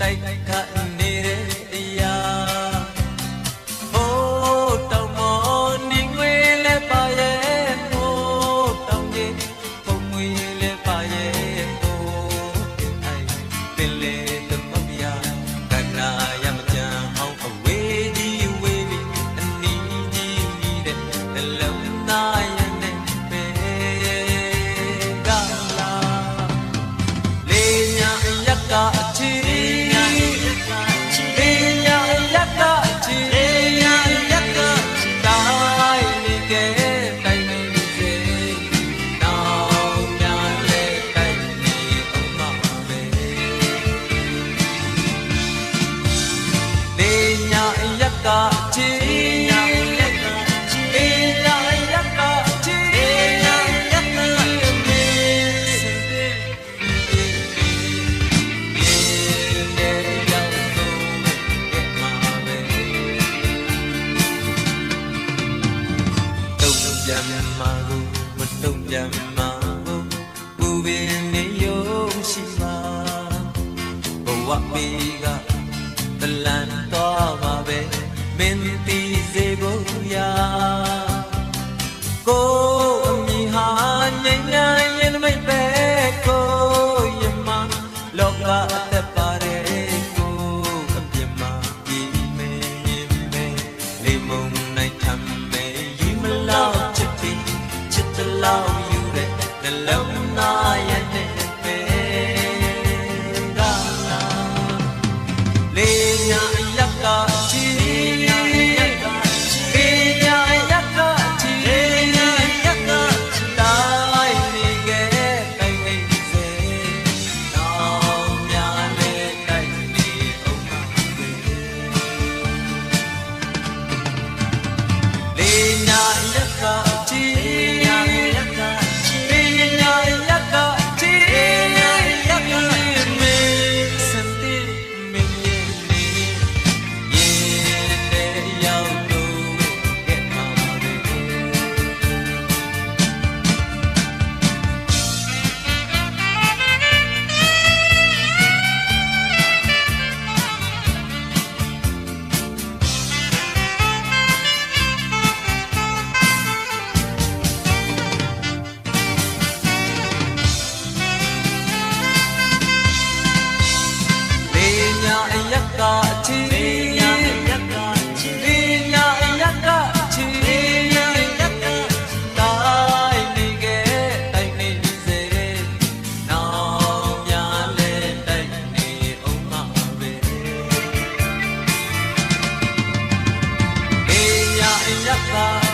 တိုက်ခတ်နေတဲ့အရာဟိုးတောင်မော်နေငွေလဲပါရဲ့ဟိုးတောင်ကြီးပုံငွေလဲပါရဲ့ဟိုးတင်တိုင်းတင်လေ ဝမေကတလန် Ta